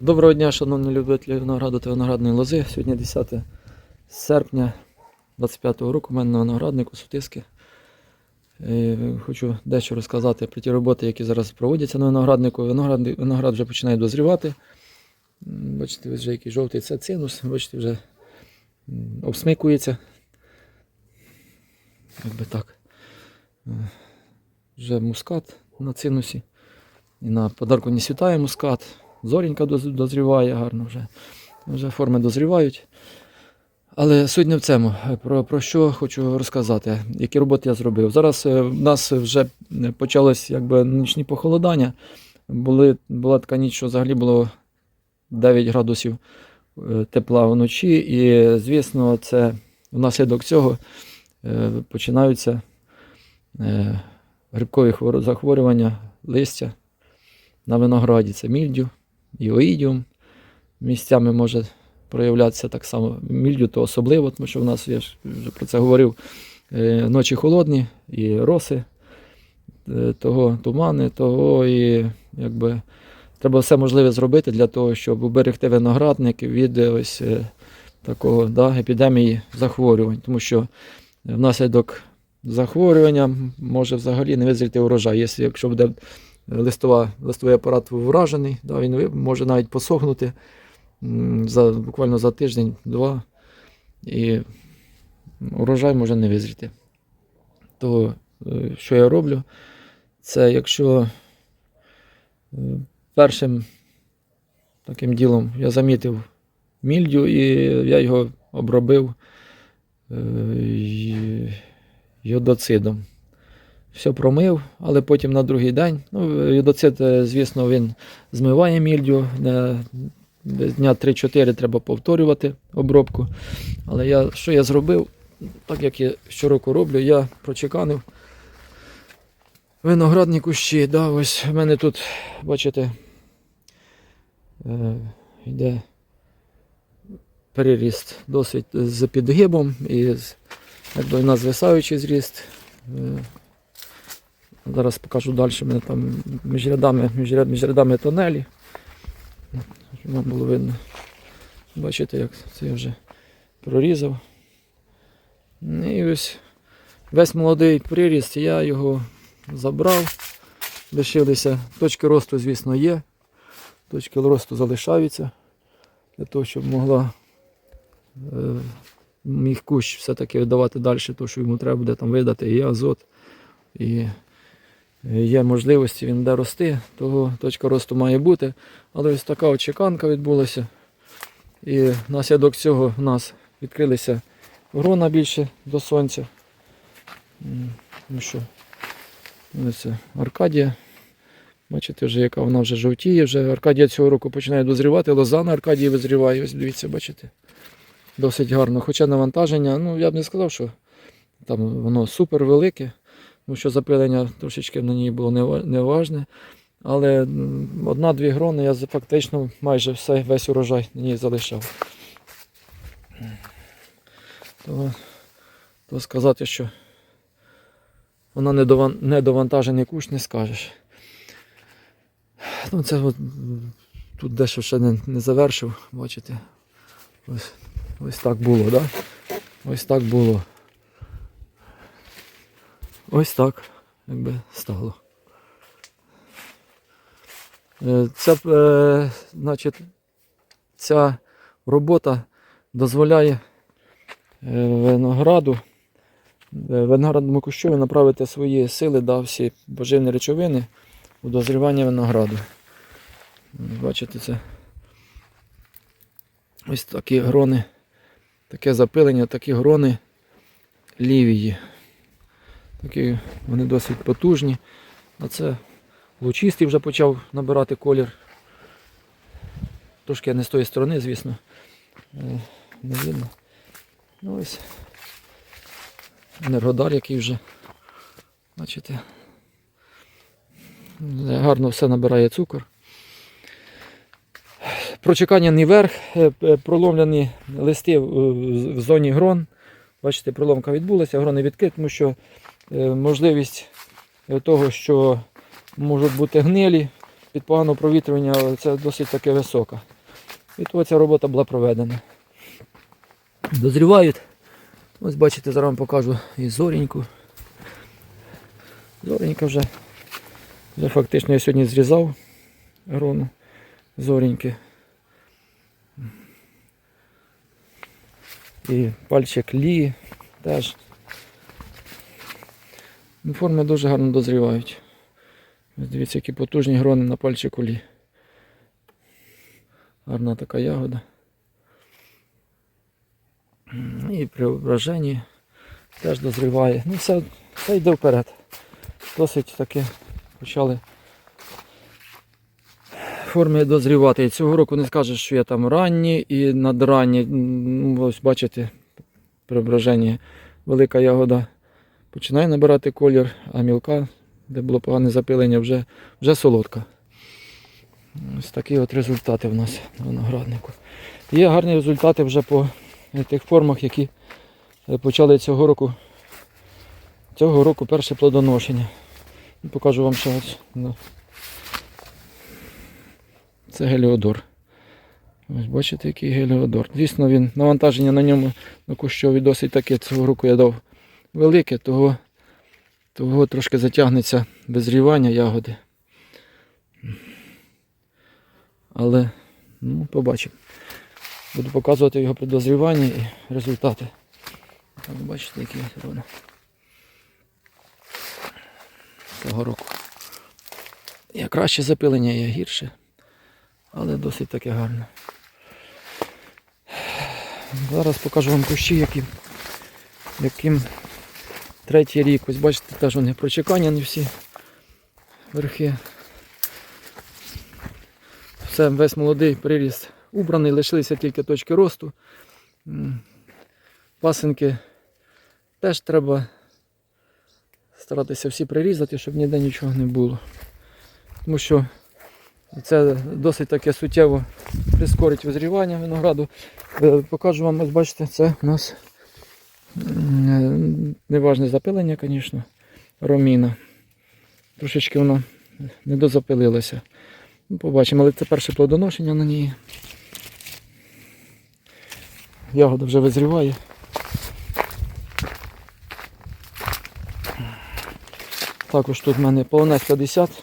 Доброго дня, шановні любителі винограду та виноградної лози. Сьогодні 10 серпня 25 року. У мене на винограднику сутиски. Е, Хочу дещо розказати про ті роботи, які зараз проводяться на винограднику. Виноград, виноград вже починає дозрівати. Бачите, вже який жовтий це цинус. Бачите, вже обсмикується. Якби так. Е, Вже мускат на цинусі. І на подарку не світає мускат. Зорінька дозріває гарно вже. Вже форми дозрівають. Але суть не в цьому. Про, про що хочу розказати, які роботи я зробив. Зараз е, в нас вже почалось якби нічні похолодання. Були, була така ніч, що взагалі було 9 градусів е, тепла вночі. І, звісно, це внаслідок цього е, починаються грибкові захворювання листя на винограді. Це мільдю і оїдіум. Місцями може проявлятися так само мільдю, то особливо, тому що в нас, я ж вже про це говорив, е, ночі холодні і роси, е, того тумани, того і якби треба все можливе зробити для того, щоб уберегти виноградник від е, ось такого да, епідемії захворювань. Тому що внаслідок захворювання може взагалі не визріти урожай. Якщо буде листова, листовий апарат вражений, да, він може навіть посохнути за, буквально за тиждень-два, і урожай може не визріти. То, е, що я роблю, це якщо е, першим таким ділом я замітив мільдю, і я його обробив е, йодоцидом все промив, але потім на другий день. Ну, йодоцид, е, звісно, він змиває мільдю. е, дня 3-4 треба повторювати обробку. Але я, що я зробив, так як я щороку роблю, я прочеканив виноградні кущі. Да, ось в мене тут, бачите, е, йде переріст досить з підгибом і з, якби у нас звисаючий зріст. Зараз покажу далі. Мене там між рядами, між, ряд- між рядами тонелі. Щоб вам було видно. Бачите, як це я вже прорізав. Ну, І ось весь молодий приріст, я його забрав. Лишилися. Точки росту, звісно, є. Точки росту залишаються. Для того, щоб могла е, міг кущ все-таки видавати далі, то, що йому треба буде там видати і азот. І є можливості, він буде рости, того точка росту має бути. Але ось така от чеканка відбулася. І внаслідок цього в нас відкрилися грона більше до сонця. Ну що, ось це Аркадія. Бачите, вже яка вона вже жовтіє. Вже Аркадія цього року починає дозрівати, лоза на Аркадії визріває. Ось дивіться, бачите. Досить гарно. Хоча навантаження, ну я б не сказав, що там воно супер велике тому що запилення трошечки на ній було нева- неважне. Але одна-дві грони я фактично майже все, весь урожай на ній залишав. То, то сказати, що вона недован- недовантажений кущ, не скажеш. Ну, це от, тут дещо ще не, не завершив, бачите. Ось, ось так було, да? Ось так було. Ось так якби стало. Е, Ця, е, значить, ця робота дозволяє е, винограду, е, виноградному кущові направити свої сили да, всі поживні речовини у дозрівання винограду. Бачите, це ось такі грони, таке запилення, такі грони лівії. Такі вони досить потужні. А це лучистий вже почав набирати колір. Трошки я не з тої сторони, звісно. Е, Не видно. Ну ось. Енергодар, який вже. Бачите. Е, Гарно все набирає цукор. Прочеканяний верх, е, е, проломлені листи в- зоні грон. Бачите, проломка відбулася, грони відкриті, тому що можливість е, того, що можуть бути гнилі від поганого провітрювання але це досить таки висока. І то ця робота була проведена. Дозрівають. Ось бачите, зараз вам покажу і зоріньку. Зоренька вже, вже фактично я сьогодні зрізав грону зоріньки. І пальчик лі теж. Форми дуже гарно дозрівають. Дивіться, які потужні грони на пальчику лі. Гарна така ягода. І при враженні теж дозріває. Ну, все, все йде вперед. Досить таки почали форми дозрівати. І цього року не скажеш, що я там ранні і надранні. Ну, ось бачите, при враженні велика ягода починає набирати колір, а мілка, де було погане запилення, вже, вже солодка. Ось такі от результати в нас на винограднику. Є гарні результати вже по тих формах, які е, почали цього року. Цього року перше плодоношення. Покажу вам ще ось. ну. Це геліодор. Ось бачите, який геліодор. Звісно, він навантаження на ньому на кущові досить таке цього року я дав велике, того, того трошки затягнеться безрівання ягоди. Але ну, побачимо. Буду показувати його при і результати. Так, бачите, які воно. Цього року. Є краще запилення, є гірше, але досить таке гарне. Зараз покажу вам кущі, які, яким третій рік. Ось бачите, теж вони прочекані всі верхи. Все, весь молодий приріст убраний, лишилися тільки точки росту. Пасинки теж треба старатися всі прирізати, щоб ніде нічого не було. Тому що це досить таке суттєво прискорить визрівання винограду. Е, Покажу вам, ось бачите, це у нас неважне запилення, звісно, роміна. Трошечки воно не дозапилилося. Ну, побачимо, але це перше плодоношення на ній. Ягода вже визріває. Також тут в мене полонець 50.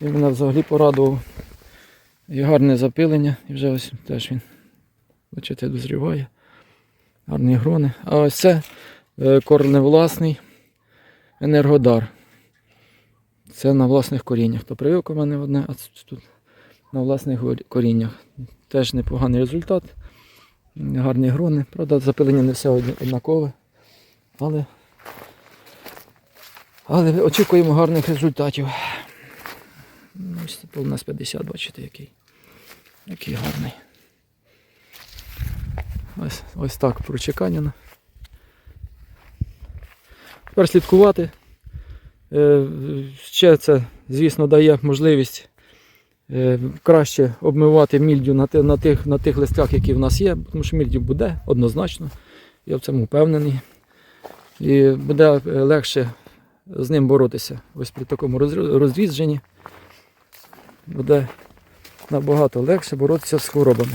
Він мене взагалі порадував. І гарне запилення. І вже ось теж він, бачите, дозріває. Гарні грони. А ось це е, корневласний енергодар. Це на власних коріннях. То прививка в мене одне, а тут на власних коріннях. Теж непоганий результат. Гарні грони. Правда, запилення не все однакове. Але, але очікуємо гарних результатів. Ну, Ось у нас 50, бачите, який. Який гарний. Ось, ось так прочеканяно. Тепер слідкувати. Е, Ще це, звісно, дає можливість е, краще обмивати мільдю на, ти- на, тих, на тих листях, які в нас є, тому що мільдю буде однозначно. Я в цьому впевнений. І буде е, легше з ним боротися. Ось при такому розрі- розрідженні буде набагато легше боротися з хворобами.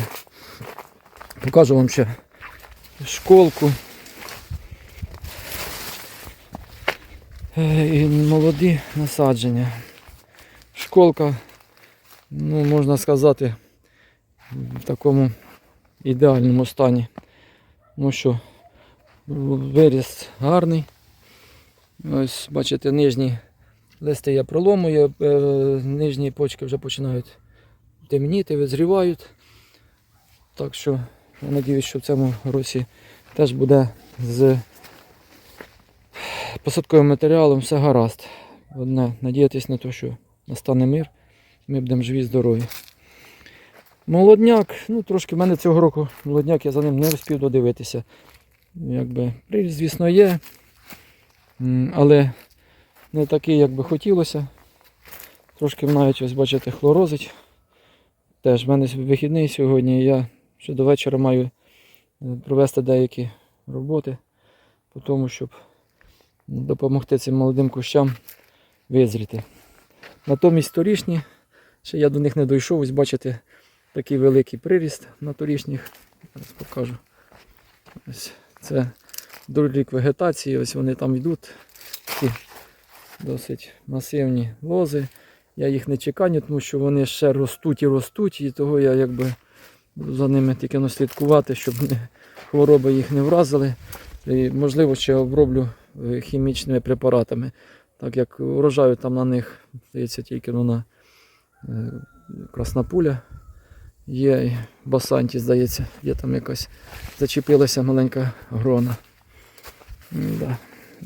Покажу вам ще школку. Е, І молоді насадження. Школка, ну, можна сказати, в такому ідеальному стані. Тому що виріс гарний. Ось, бачите, нижні листи я проломую, е, нижні почки вже починають темніти, визрівають. Так що я сподіваюся, що в цьому році теж буде з посадковим матеріалом все гаразд. Одне, надіятись на те, що настане мир, ми будемо живі, здорові. Молодняк, ну трошки в мене цього року молодняк, я за ним не успів додивитися. Якби, приріст, звісно, є, але не такий, як би хотілося. Трошки навіть ось бачите, хлорозить. Теж в мене вихідний сьогодні, я ще до вечора маю е, провести деякі роботи по тому, щоб допомогти цим молодим кущам визріти. Натомість торішні Ще я до них не дійшов, ось бачите, такий великий приріст на торішніх. Зараз покажу. Ось це другий вегетації, ось вони там йдуть. Такі досить масивні лози. Я їх не чекаю, тому що вони ще ростуть і ростуть, і того я якби за ними тільки ну, слідкувати, щоб хвороби їх не вразили. І, можливо, ще оброблю е, хімічними препаратами. Так як урожаю там на них, здається, тільки ну, на е, красна пуля. Є басанті, здається, є там якась зачепилася маленька грона. М-да.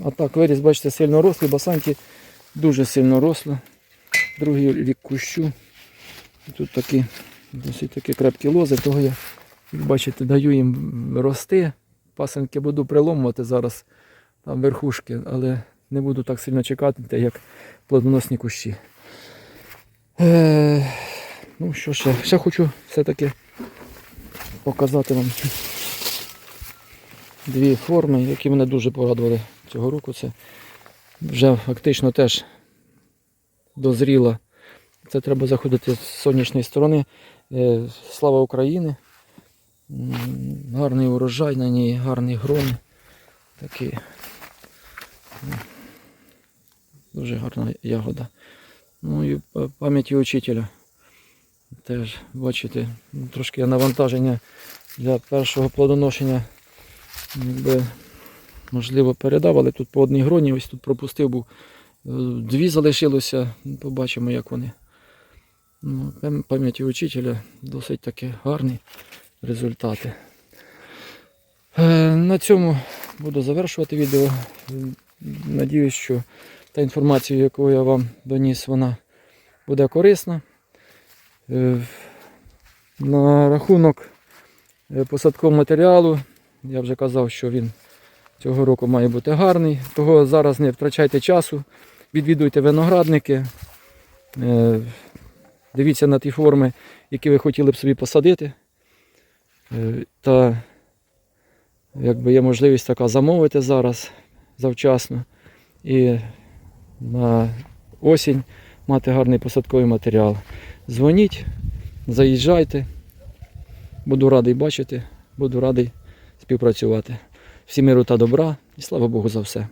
А так, виріс, бачите, сильно рослий, басанті дуже сильно росло. Другий рік кущу. І тут такі досить такі крепкі лози, того я, як бачите, даю їм рости. Пасенки буду приломувати зараз там верхушки, але не буду так сильно чекати, як плодоносні кущі. Е, ну що ще? Ще хочу все-таки показати вам дві форми, які мене дуже порадували цього року. Це вже фактично теж дозріла. Це треба заходити з сонячної сторони. Е, Слава Україні! Гарний урожай на ній, гарний грон. Такий. м, Дуже гарна ягода. Ну і пам'яті учителя. Теж, бачите, трошки навантаження для першого плодоношення. Якби, можливо, передав, але тут по одній гроні, ось тут пропустив був. Е, Дві залишилося. Побачимо, як вони. Ну, пам'яті учителя досить таки гарні результати. Е, На цьому буду завершувати відео. Надіюсь, що та інформація, яку я вам доніс, вона буде корисна. Е, На рахунок е, посадкового матеріалу, я вже казав, що він цього року має бути гарний. Того зараз не втрачайте часу, відвідуйте виноградники, дивіться на ті форми, які ви хотіли б собі посадити. Е, Та якби є можливість така замовити зараз завчасно і на осінь мати гарний посадковий матеріал. Дзвоніть, заїжджайте. Буду радий бачити, буду радий співпрацювати. Всім миру та добра і слава Богу за все.